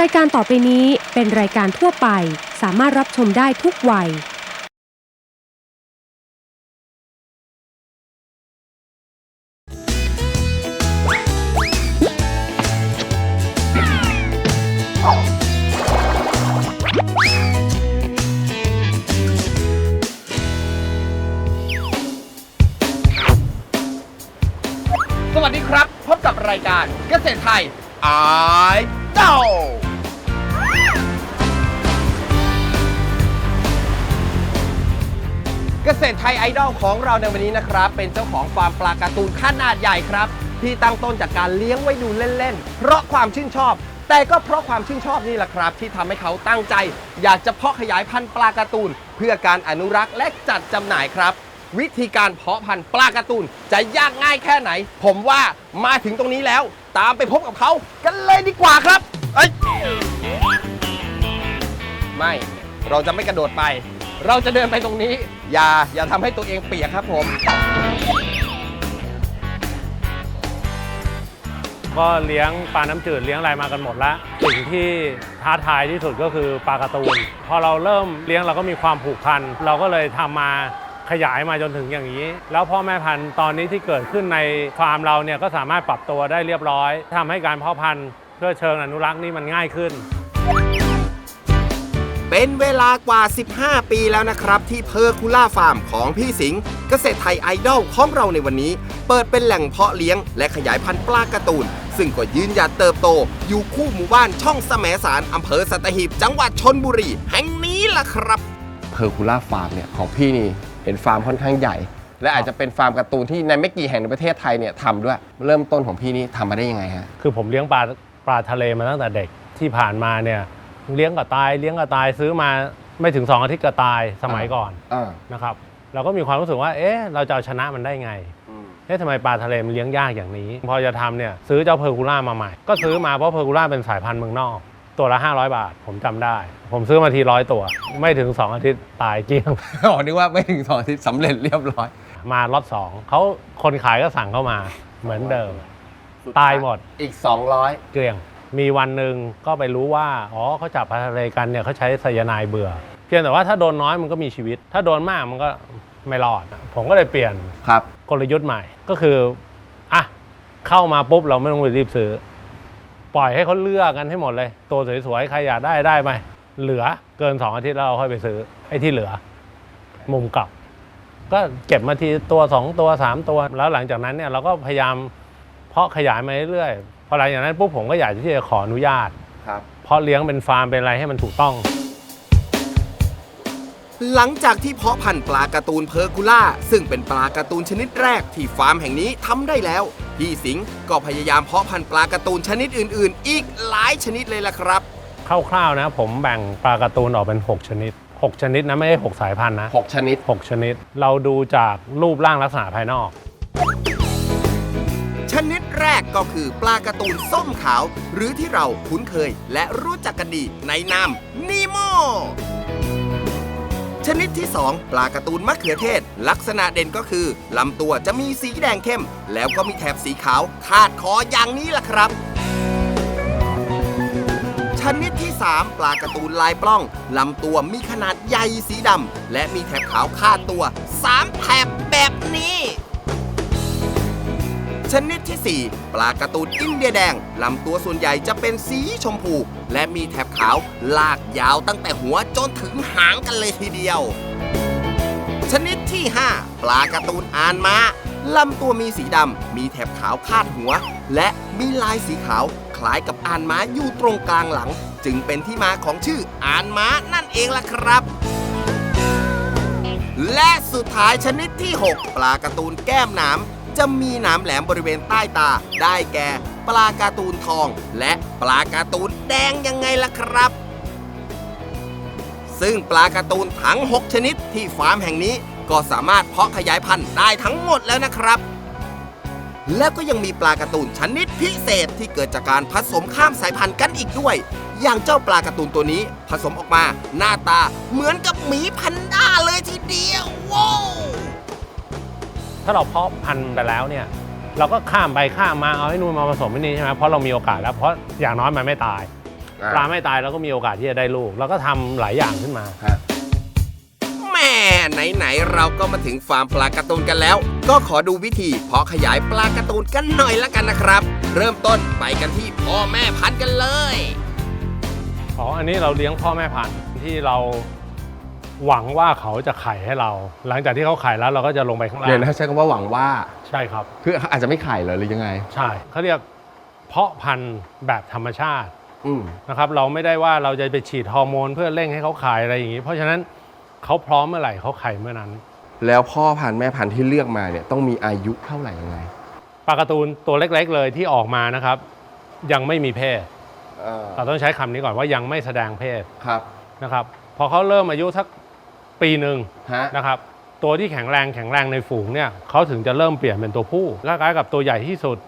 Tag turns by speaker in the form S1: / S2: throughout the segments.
S1: รายการต่อไปนี้เป็นรายการทั่วไป สามารถรับชมได้ทุกวัย
S2: สวัสดีครับ พบกับรายการเกษตรไทยไอ ดอลเกษตรไทยไอดอลของเราในวันนี้นะครับ เป็นเจ้าของฟาร์มปลาการ์ตูนขนาดใหญ่ครับ ที่ตั้งต้นจากการเลี้ยงไว้ดูเล่น ๆ เพราะความชื่นชอบ แต่ก็เพราะความชื่นชอบนี่แหละครับ ที่ทำให้เขาตั้งใจ อยากจะเพาะขยายพันธุ์ปลาการ์ตูน เพื่อการอนุรักษ์และจัดจำหน่ายครับ วิธีการเพาะพันธุ์ปลาการ์ตูนจะยากง่ายแค่ไหน ผมว่ามาถึงตรงนี้แล้ว ตามไปพบกับเขากันเลยดีกว่าครับเอ้ยไม่ เราจะไม่กระโดดไป เราจะเดินไปตรงนี้ อย่า อย่าทำให้ตัวเองเปียกครับผม
S3: ก็เลี้ยงปลาน้ำจืดเลี้ยงอะไรมากันหมดละสิ่งที่ท้าทายที่สุดก็คือปลาการ์ตูน พอเราเริ่มเลี้ยงเราก็มีความผูกพัน เราก็เลยทำมา ขยายมาจนถึงอย่างนี้ แล้วพ่อแม่พันธุ์ตอนนี้ที่เกิดขึ้นในฟาร์มเราเนี่ยก็สามารถปรับตัวได้เรียบร้อยทำให้การเพาะพันธุ์เพื่อเชิงอนุรักษ์นี่มันง่ายขึ้น
S2: เป็นเวลากว่า 15 ปีแล้วนะครับ ที่เพอร์คูล่าฟาร์มของพี่สิงห์เกษตรไทยไอดอลของเราในวันนี้ เปิดเป็นแหล่งเพาะเลี้ยง และขยายพันธุ์ปลาการ์ตูนซึ่งก็ยืนหยัดเติบโต อยู่คู่หมู่บ้านช่องแสมสารอำเภอสัตหีบ จังหวัดชนบุรี แห่งนี้ล่ะครับเพอร์คูล่าฟาร์มเนี่ยของพี่นี่ เห็นฟาร์มค่อนข้างใหญ่ และอาจจะเป็นฟาร์มการ์ตูนที่ในไม่กี่แห่งในประเทศไทยเนี่ยทำด้วย เริ่มต้นของพี่นี่ทำมาได้ยังไงฮะ
S3: คือผมเลี้ยงปลาปลาทะเลมาตั้งแต่เด็กที่ผ่านมาเนี่ยเลี้ยงกับตายเลี้ยงกับตายซื้อมาไม่ถึง2อาทิตย์ก็ตายสมัยก่อน
S2: อ่า
S3: นะครับ เราก็มีความรู้สึกว่า เอ๊ะเราจะเอาชนะมันได้ไง เอ๊ะทำไมปลาทะเลมันเลี้ยงยากอย่างนี้ พอจะทำเนี่ยซื้อเจ้าเพอร์คูล่ามาใหม่ ก็ซื้อมาเพราะเพอร์คูล่าเป็นสายพันธุ์เมืองนอก ตัวละ 500 บาท ผมจำได้ ผมซื้อมาทีร้อยตัว ไม่ถึง 2 อาทิตย์ตายเกลี้ยง
S2: อ๋อนึกว่าไม่ถึงสองอาทิตย์สำเร็จเรียบร้อย
S3: มาล็อตสองเขาคนขายก็สั่งเข้ามาเหมือนเดิม ตายหมด
S2: อีก 200
S3: เกลี้ยง มีวันหนึ่งก็ไปรู้ว่า อ๋อเขาจับปลาทะเลกันเนี่ยเขาใช้ไซยาไนด์เบื่อ เพียงแต่ว่าถ้าโดนน้อยมันก็มีชีวิต ถ้าโดนมากมันก็ไม่รอด ผมก็เลยเปลี่ยน
S2: ครับ
S3: กลยุทธ์ใหม่ ก็คือ อะ เข้ามาปุ๊บเราไม่ต้องไปรีบซื้อ ปล่อยให้เขาเลือกกันให้หมดเลย ตัวสวยๆ ใครอยากได้ได้ไปเหลือเกิน 2 อาทิตย์แล้วเราค่อยไปซื้อไอ้ที่เหลือ มุมกลับ ก็เก็บมาทีตัว 2 ตัว 3 ตัว แล้วหลังจากนั้นเนี่ยเราก็พยายามเพาะขยายมาเรื่อยๆพอหลังจากนั้นปุ๊บผมก็อยากที่จะขออนุญาต
S2: ครับ
S3: เพราะเลี้ยงเป็นฟาร์มเป็นอะไรให้มันถูกต้อง
S2: หลังจากที่เพาะพันธุ์ปลาการ์ตูนเพอร์คูล่า ซึ่งเป็นปลาการ์ตูนชนิดแรกที่ฟาร์มแห่งนี้ทำได้แล้ว พี่สิงห์ก็พยายามเพาะพันธุ์ปลาการ์ตูนชนิดอื่น ๆ อีกหลายชนิดเลยล่ะครับ
S3: คร่าวๆนะผมแบ่งปลาการ์ตูนออกเป็น 6 ชนิด 6 ชนิดนะไม่ใช่6สายพันธุ์นะ
S2: 6 ชนิด
S3: 6 ชนิด เราดูจากรูปร่างลักษณะภายนอก
S2: ชนิดแรกก็คือปลาการ์ตูนส้มขาว หรือที่เราคุ้นเคยและรู้จักกันดีในนามนีโม ชนิดที่ 2 ปลาการ์ตูนมะเขือเทศ ลักษณะเด่นก็คือลำตัวจะมีสีแดงเข้ม แล้วก็มีแถบสีขาวคาดคออย่างนี้ล่ะครับ ชนิดที่ 3 ปลาการ์ตูนลายปล้องลำตัวมีขนาดใหญ่สีดำและมีแถบขาวคาดตัว 3 แถบแบบนี้ ชนิดที่ 4 ปลาการ์ตูนอินเดียแดงลำตัวส่วนใหญ่จะเป็นสีชมพู และมีแถบขาวลากยาวตั้งแต่หัวจนถึงหางกันเลยทีเดียว ชนิดที่ 5 ปลาการ์ตูนอานม้าลำตัวมีสีดำ มีแถบขาวคาดหัว และมีลายสีขาว คล้ายกับอานม้าอยู่ตรงกลางหลัง จึงเป็นที่มาของชื่ออานม้านั่นเองล่ะครับ และสุดท้ายชนิดที่ 6 ปลาการ์ตูนแก้มหนาม จะมีหนามแหลมบริเวณใต้ตา ได้แก่ ปลาการ์ตูนทอง และปลาการ์ตูนแดงยังไงล่ะครับ ซึ่งปลาการ์ตูนทั้ง 6 ชนิดที่ฟาร์มแห่งนี้ก็สามารถเพาะขยายพันธุ์ได้ทั้งหมดแล้วนะครับ แล้วก็ยังมีปลาการ์ตูนชนิดพิเศษที่เกิดจากการผสมข้ามสายพันธุ์กันอีกด้วย อย่างเจ้าปลาการ์ตูนตัวนี้ผสมออกมา หน้าตาเหมือนกับหมีแพันด้าเลยทีเดียวว้าว
S3: ถ้าเราเพาะพันธุ์ไปแล้วเนี่ยเราก็ข้ามไปข้ามมาเอาให้นู่นมาผสมที่นี่ใช่ไหมเพราะเรามีโอกาสแล้วเพราะอย่างน้อยมันไม่ตาย
S2: อ่า
S3: ปลาไม่ตายเราก็มีโอกาสที่จะได้ลูกเราก็ทำหลายอย่างขึ้นมา
S2: แม่ไหนๆเราก็มาถึงฟาร์มปลาการ์ตูนกันแล้ว ก็ขอดูวิธีเพาะขยายปลาการ์ตูนกันหน่อยละกันนะครับ เริ่มต้นไปกันที่พ่อแม่พันธุ์กันเลย
S3: อ๋อ อันนี้เราเลี้ยงพ่อแม่พันธุ์ที่เรา หวังว่าเขาจะไข่ให้เรา หลังจากที่เขาไข่แล้วเราก็จะลงไปข้างล่าง
S4: เดี๋ยวนะใช้คำว่าหวังว่า
S3: ใช่ครับ
S4: คืออาจจะไม่ไข่เหรอหรือยังไง
S3: ใช่เขาเรียกเพาะพันธุ์แบบธรรมชาติ
S4: อืม
S3: นะครับ เราไม่ได้ว่าเราจะไปฉีดฮอร์โมนเพื่อเร่งให้เขาไข่อะไรอย่างนี้ เพราะฉะนั้นเขาพร้อมเมื่อไหร่เขาไข่เมื่อนั้น
S4: แล้วพ่อพันธุ์แม่พันธุ์ที่เลือกมาเนี่ยต้องมีอายุเท่าไหร่ยังไง
S3: ปลาการ์ตูนตัวเล็กๆเลยที่ออกมานะครับ ยังไม่มีเพศ
S4: เออ
S3: เราต้องใช้คำนี้ก่อนว่ายังไม่แสดงเพศ
S4: ครับ
S3: นะครับ พอเขาเริ่มอายุสัก ปีหนึ่ง
S4: ฮะ
S3: นะครับ ตัวที่แข็งแรงแข็งแรงในฝูงเนี่ยเขาถึงจะเริ่มเปลี่ยนเป็นตัวผู้คล้ายๆกับตัวใหญ่ที่สุด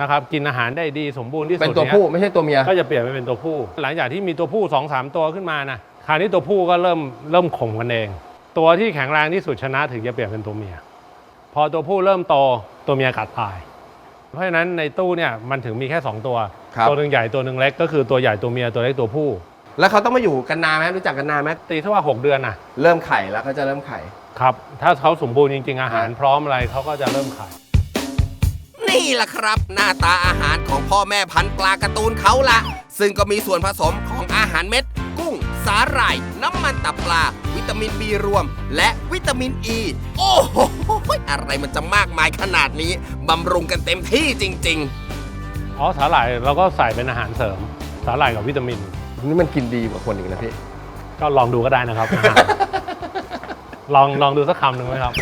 S3: นะครับ กินอาหารได้ดีสมบูรณ์ที่สุด
S4: เป็นตัว
S3: ย
S4: ผู้ไม่ใช่ตัวเมีย
S3: ก็จะเปลี่ยนไปเป็นตัวผู้ หลังจากที่มีตัวผู้2อสามตัวขึ้นมานะคราวนี้ตัวผู้ก็เริ่มเริ่มข่มกันเอง ตัวที่แข็งแรงที่สุดชนะถึงจะเปลี่ยนเป็นตัวเมีย พอตัวผู้เริ่มโตตัวเมียกัดตาย เพราะฉะนั้นในตู้เนี่ยมันถึงมีแค่ 2 ตัว
S4: ครับ
S3: ตัวหนึ่งใหญ่ตัวหนึ่งเล็กก็คือตัวใหญ่ตัวเมียตัวเล็กตัวผู้
S4: แล้วเขาต้องมาอยู่กันนานไหมรู้จักกันนานไหม
S3: ตีเท่าว่า 6 เดือนนะ
S4: เริ่มไข่แล้วเขาจะเริ่มไข่
S3: ครับ ถ้าเขาสมบูรณ์จริง ๆ อาหาร
S4: ครับ
S3: พร้อมอะไรเขาก็จะเริ่มขาย
S2: นี่แหละครับ หน้าตาอาหารของพ่อแม่พันธุ์ปลาการ์ตูนเขาละซึ่งก็มีส่วนผสมของอาหารเม็ด กุ้ง สาหร่าย น้ำมันตับปลา วิตามินบีรวม และวิตามินอ e. ีโอ้โหอะไรมันจะมากมายขนาดนี้บำรุงกันเต็มที่จริง ๆ
S3: อ๋อสาหร่ายเราก็ใส่เป็นอาหารเสริม สาหร่ายกับวิตามิน
S4: นี่มันกินดีกว่าคนอีกนะพี่
S3: ก็ลองดูก็ได้นะครับ ลองลองดูสักคำหนึ่งไหมครับ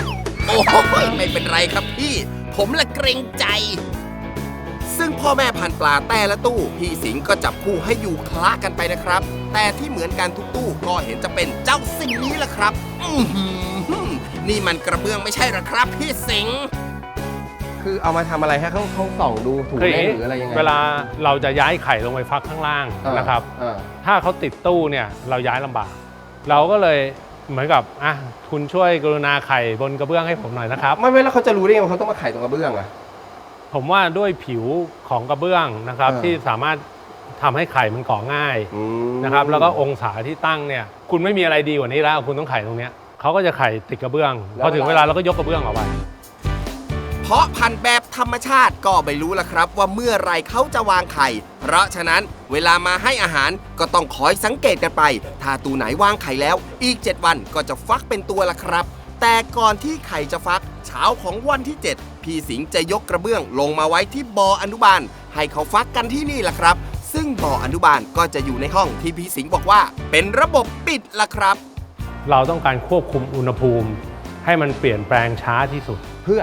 S2: โอ้ยไม่เป็นไรครับพี่ ผมละเกรงใจ ซึ่งพ่อแม่พันธุ์ปลาแต่ละตู้ พี่สิงห์ก็จับคู่ให้อยู่คละกันไปนะครับ แต่ที่เหมือนกันทุกตู้ก็เห็นจะเป็นเจ้าสิ่งนี้แหละครับ อือหือนี่มันกระเบื้องไม่ใช่หรอครับ พี่สิงห์
S4: คือเอามาทำอะไรให้เขาเขาส่องดูถูก
S3: คืออย่าง
S4: เล่น
S3: นี้
S4: หรืออะไรยังไง
S3: เวลาเราจะย้ายไข่ลงไปฟักข้างล่าง
S4: เออ
S3: นะครับ
S4: เออ
S3: ถ้าเขาติดตู้เนี่ยเราย้ายลำบาก เราก็เลยเหมือนกับอะคุณช่วยกรุณาไข่บนกระเบื้องให้ผมหน่อยนะครับ
S4: ไม่ไม่แล้วเขาจะรู้ได้ไงว่าเขาต้องมาไข่ตรงกระเบื้องอะ
S3: ผมว่าด้วยผิวของกระเบื้องนะครับ
S4: เออ
S3: ที่สามารถทำให้ไข่มันก่อง่าย
S4: อืม
S3: นะครับ แล้วก็องศาที่ตั้งเนี่ย คุณไม่มีอะไรดีกว่านี้แล้ว คุณต้องไข่ตรงเนี้ยเขาก็จะไข่ติดกระเบื้องพอถึงเวลาเราก็ยกกระเบื้องออกไป
S2: เพราะพันธุ์แบบธรรมชาติก็ไม่รู้ละครับ ว่าเมื่อไรเขาจะวางไข่ เพราะฉะนั้นเวลามาให้อาหารก็ต้องคอยสังเกตกันไป ถ้าตูไหนวางไข่แล้ว อีก 7 วันก็จะฟักเป็นตัวละครับ แต่ก่อนที่ไข่จะฟัก เช้าของวันที่ 7 พี่สิงห์จะยกกระเบื้องลงมาไว้ที่บ่ออนุบาล ให้เขาฟักกันที่นี่ละครับ ซึ่งบ่ออนุบาลก็จะอยู่ในห้องที่พี่สิงห์บอกว่า เป็นระบบปิดละครับ
S3: เราต้องการควบคุมอุณหภูมิ ให้มันเปลี่ยนแปลงช้าที่สุด
S4: เพื่อ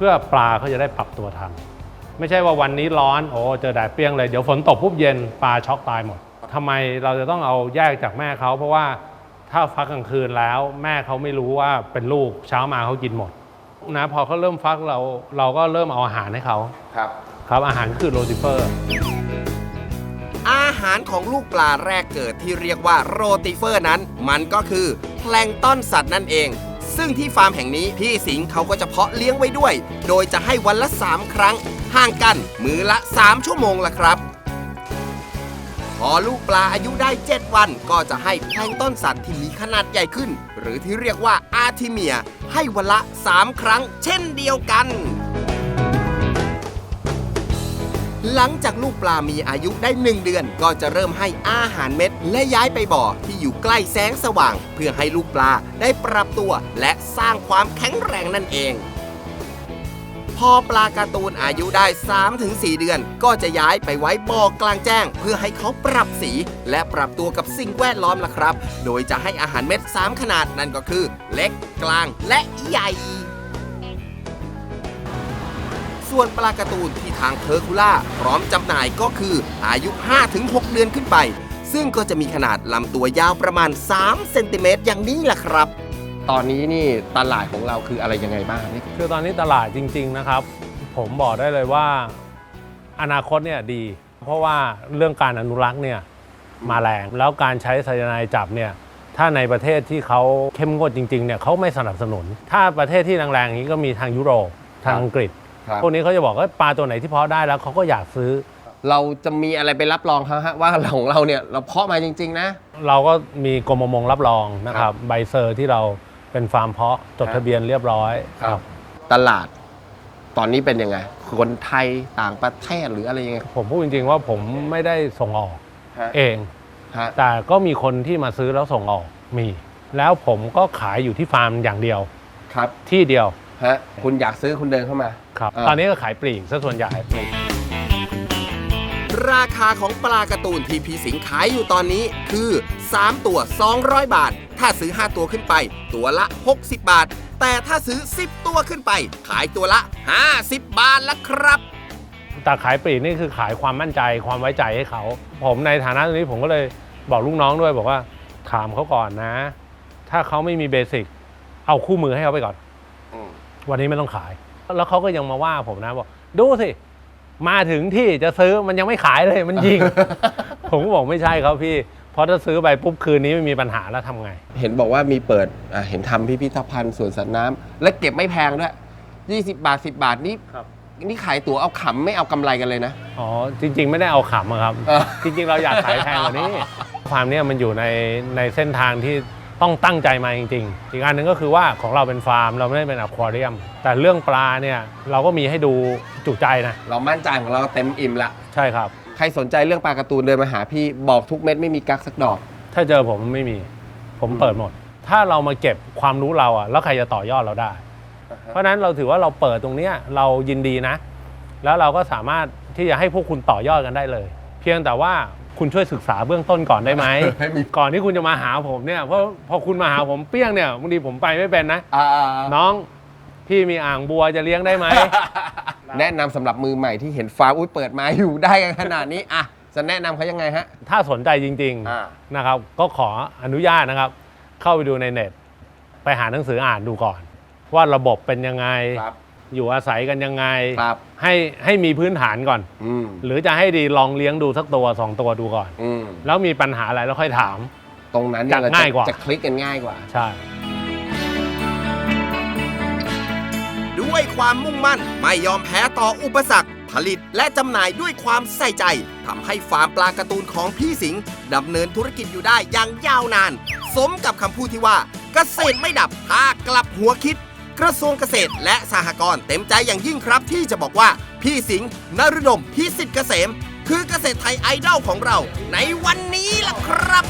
S3: พื่อปลาเขาจะได้ปรับตัวทัน ไม่ใช่ว่าวันนี้ร้อนโอ้เจอแดดเปรี้ยงเลยเดี๋ยวฝนตกปุ๊บเย็นปลาช็อกตายหมดทำไมเราจะต้องเอาแยกจากแม่เขาเพราะว่าถ้าฟักกลางคืนแล้ว แม่เขาไม่รู้ว่าเป็นลูกเช้ามาเขากินหมดนะพอเขาเริ่มฟักเราเราก็เริ่มเอาอาหารให้เขา
S4: ครับ
S3: ครับอาหารคือโรติเฟอร์
S2: อาหารของลูกปลาแรกเกิดที่เรียกว่าโรติเฟอร์นั้น มันก็คือแพลงก์ต้อนสัตว์นั่นเอง ซึ่งที่ฟาร์มแห่งนี้พี่สิงห์เขาก็จะเพาะเลี้ยงไว้ด้วย โดยจะให้วันละ 3 ครั้ง ห่างกันมือละ 3 ชั่วโมงละครับ พอลูกปลาอายุได้ 7 วันก็จะให้แพลงต้นสัตว์ที่มีขนาดใหญ่ขึ้น หรือที่เรียกว่าอาร์ทิเมีย ให้วันละ 3 ครั้ง เช่นเดียวกัน หลังจากลูกปลามีอายุได้ 1 เดือน ก็จะเริ่มให้อาหารเม็ด และย้ายไปบ่อที่อยู่ใกล้แสงสว่าง เพื่อให้ลูกปลาได้ปรับตัว และสร้างความแข็งแรงนั่นเอง พอปลาการ์ตูนอายุได้ 3-4 เดือน ก็จะย้ายไปไว้บ่อกลางแจ้ง เพื่อให้เขาปรับสี และปรับตัวกับสิ่งแวดล้อมล่ะครับ โดยจะให้อาหารเม็ด 3 ขนาดนั่นก็คือ เล็กกลางและใหญ่ ส่วนปลาการ์ตูนที่ทางเพอร์คูล่าพร้อมจำหน่ายก็คืออายุ 5-6 เดือนขึ้นไป ซึ่งก็จะมีขนาดลำตัวยาวประมาณ 3 เซนติเมตรอย่างนี้แหละครับ
S4: ตอนนี้นี่ตลาดของเราคืออะไรยังไงบ้างนี่
S3: คือตอนนี้ตลาดจริง ๆนะครับ ผมบอกได้เลยว่า อนาคตเนี่ยดี เพราะว่าเรื่องการอนุรักษ์เนี่ยมาแรงแล้วการใช้ไซยาไนด์จับเนี่ยถ้าในประเทศที่เขาเข้มงวดจริงๆเนี่ยเขาไม่สนับสนุน ถ้าประเทศที่แรงๆอย่างนี้ก็มีทางยุโรปทางอังกฤษ พวกนี้เขาจะบอกว่าปลาตัวไหนที่เพาะได้แล้วเขาก็อยากซื้อ
S4: เราจะมีอะไรไปรับรองเขาฮะว่าของเราเนี่ยเราเพาะมาจริง ๆ นะ
S3: เราก็มีกรมประมงรับรองนะครับใบเซอร์ที่เราเป็นฟาร์มเพาะจด
S4: ครับ
S3: ทะเบียนเรียบร้อย
S4: ตลาดตอนนี้เป็นยังไง คนไทยต่างประเทศหรืออะไรยังไง
S3: ผมพูดจริง ๆ ว่าผมไม่ได้ส่งออก
S4: ฮะ
S3: เอง
S4: ฮะ
S3: แต่ก็มีคนที่มาซื้อแล้วส่งออกมี แล้วผมก็ขายอยู่ที่ฟาร์มอย่างเดียว
S4: ครับ
S3: ที่เดียว
S4: ฮะคุณอยากซื้อคุณเดินเข้ามา
S3: ครับ
S4: อ่า
S3: ตอนนี้ก็ขายปลีกซะส่วนใหญ่
S2: ราคาของปลาการ์ตูนที่พี่สิงห์ขายอยู่ตอนนี้คือ 3 ตัว 200 บาท ถ้าซื้อ 5 ตัวขึ้นไป ตัวละ 60 บาท แต่ถ้าซื้อ 10 ตัวขึ้นไป ขายตัวละ 50 บาทละครับ
S3: แต่ขายปลีกนี่คือขายความมั่นใจความไว้ใจให้เขา ผมในฐานะตรงนี้ผมก็เลยบอกลูกน้องด้วยบอกว่าถามเขาก่อนนะ ถ้าเขาไม่มีเบสิกเอาคู่มือให้เขาไปก่อน
S4: อืม
S3: วันนี้ไม่ต้องขาย แล้วเขาก็ยังมาว่าผมนะบอกดูสิมาถึงที่จะซื้อมันยังไม่ขายเลยมันยิง ผมก็บอกไม่ใช่ครับพี่ เพราะถ้าซื้อไปปุ๊บคืนนี้ไม่มีปัญหาแล้วทำไง
S4: เห็นบอกว่ามีเปิดอะเห็นทำพิพิธภัณฑ์สวนสัตว์น้ำและเก็บไม่แพงด้วย20บาท10บาทนี่
S3: ครับ
S4: นี่ขายตั๋วเอาขำไม่เอากำไรกันเลยนะ
S3: อ๋อ จริง ๆ ไม่ได้เอาขำอะครับ
S4: เออ
S3: จริง ๆ เราอยากขายแพงกว่านี้ฟาร์มเนี่ยมันอยู่ในในเส้นทางที่ ต้องตั้งใจมาจริงๆ อีกอันหนึ่งก็คือว่าของเราเป็นฟาร์มเราไม่ได้เป็นอควาเรียม แต่เรื่องปลาเนี่ยเราก็มีให้ดูจุใจนะ
S4: เรามั่นใจของเราเต็มอิ่มละ
S3: ใช่ครับ
S4: ใครสนใจเรื่องปลาการ์ตูนเดินมาหาพี่บอกทุกเม็ดไม่มีกักสักดอก
S3: ถ้าเจอผมไม่มี ผมเปิดหมด ถ้าเรามาเก็บความรู้เราอะแล้วใครจะต่อยอดเราได้ เพราะฉะนั้นเราถือว่าเราเปิดตรงเนี้ยเรายินดีนะ แล้วเราก็สามารถที่จะให้พวกคุณต่อยอดกันได้เลย เพียงแต่ว่า คุณช่วยศึกษาเบื้องต้นก่อนได้ไหม
S4: ให้มี
S3: ก่อนที่คุณจะมาหาผมเนี่ยเพราะพอคุณมาหาผมเปี้ยงเนี่ยบางทีผมไปไม่เป็นนะ
S4: อ่า
S3: น้องพี่มีอ่างบัวจะเลี้ยงได้ไหม
S4: แนะนำสำหรับมือใหม่ที่เห็นฟาร์มอุ้ยเปิดมาอยู่ได้กันขนาดนี้อะจะแนะนำเขายังไงฮะ
S3: ถ้าสนใจจริง
S4: อ่า
S3: ๆนะครับ ก็ขออนุญาตนะครับ เข้าไปดูในเน็ต ไปหาหนังสืออ่านดูก่อน ว่าระบบเป็นยังไง
S4: ครับ
S3: อยู่อาศัยกันยังไง
S4: ครับ
S3: ให้ให้มีพื้นฐานก่อน
S4: อืม
S3: หรือจะให้ดีลองเลี้ยงดูสักตัวสองตัวดูก่อน
S4: อืม
S3: แล้วมีปัญหาอะไรแล้วค่อยถาม
S4: ตรงนั้นเนี่ย
S3: จะ
S4: เรา
S3: ง่ายกว่า
S4: จะคลิกกันง่ายกว่า
S3: ใช่
S2: ด้วยความมุ่งมั่นไม่ยอมแพ้ต่ออุปสรรค ผลิตและจำหน่ายด้วยความใส่ใจทำให้ฟาร์มปลาการ์ตูนของพี่สิงห์ดำเนินธุรกิจอยู่ได้อย่างยาวนาน สมกับคำพูดที่ว่าเกษตรไม่ดับถ้ากลับหัวคิด กระทรวงเกษตรและสหกรณ์เต็มใจอย่างยิ่งครับ ที่จะบอกว่าพี่สิงห์นฤดมพิสิทธิ์เกษม คือเกษตรไทยไอดอลของเราในวันนี้ล่ะครับ